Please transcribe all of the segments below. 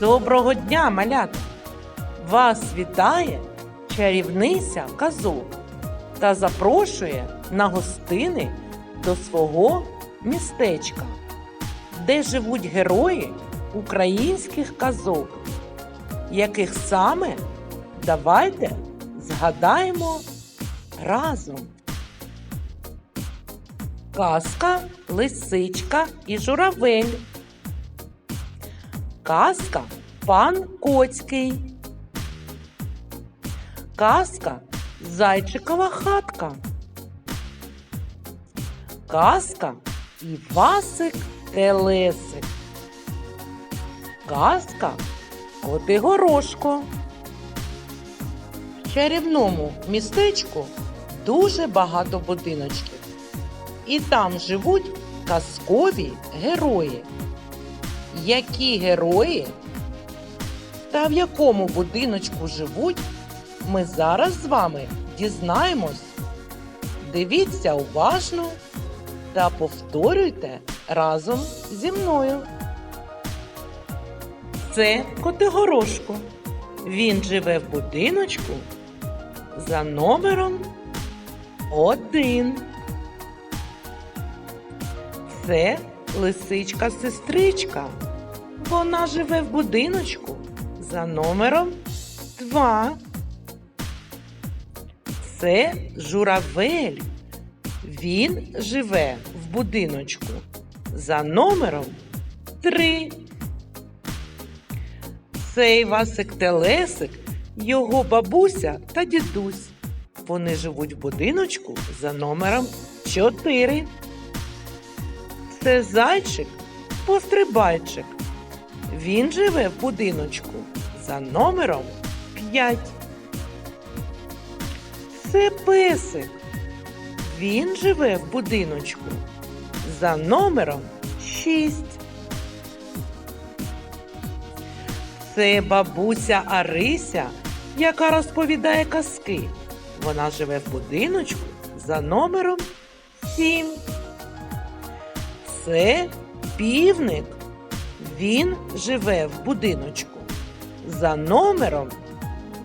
Доброго дня, малята! Вас вітає чарівниця казок та запрошує на гостини до свого містечка, де живуть герої українських казок, яких саме давайте згадаємо разом. Казка, лисичка і журавель. Казка пан Коцький. Казка Зайчикова хатка. Казка Івасик Телесик. Казка Котигорошко. В чарівному містечку дуже багато будиночків. І там живуть казкові герої. Які герої та в якому будиночку живуть, ми зараз з вами дізнаємось. Дивіться уважно та повторюйте разом зі мною. Це Котигорошко. Він живе в будиночку за номером один. Це лисичка-сестричка. Вона живе в будиночку за номером 2. Це журавель. Він живе в будиночку за номером 3. Цей Васик Телесик, його бабуся та дідусь. Вони живуть в будиночку за номером 4. Це зайчик пострибайчик. Він живе в будиночку за номером 5. Це песик. Він живе в будиночку за номером 6. Це бабуся Арися, яка розповідає казки. Вона живе в будиночку за номером 7. Це півник. Він живе в будиночку за номером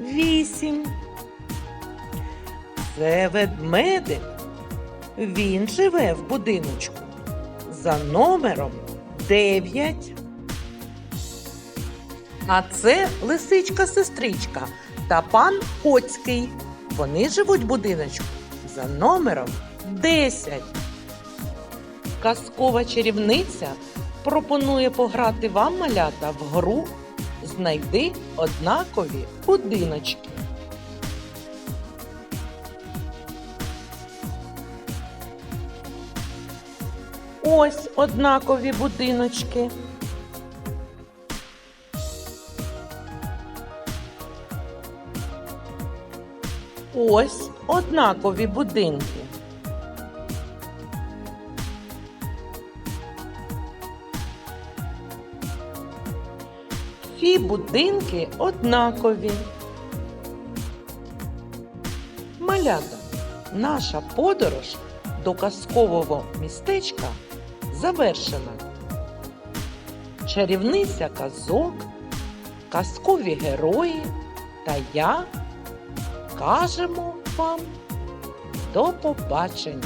8. Це ведмедик. Він живе в будиночку за номером 9. А це лисичка-сестричка та пан Коцький. Вони живуть в будиночку за номером 10. Казкова чарівниця пропонує пограти вам малята в гру Знайди однакові будиночки. Ось однакові будиночки. Ось однакові будинки. Всі будинки однакові. Малята, наша подорож до казкового містечка завершена. Чарівниця казок, казкові герої та я кажемо вам до побачення.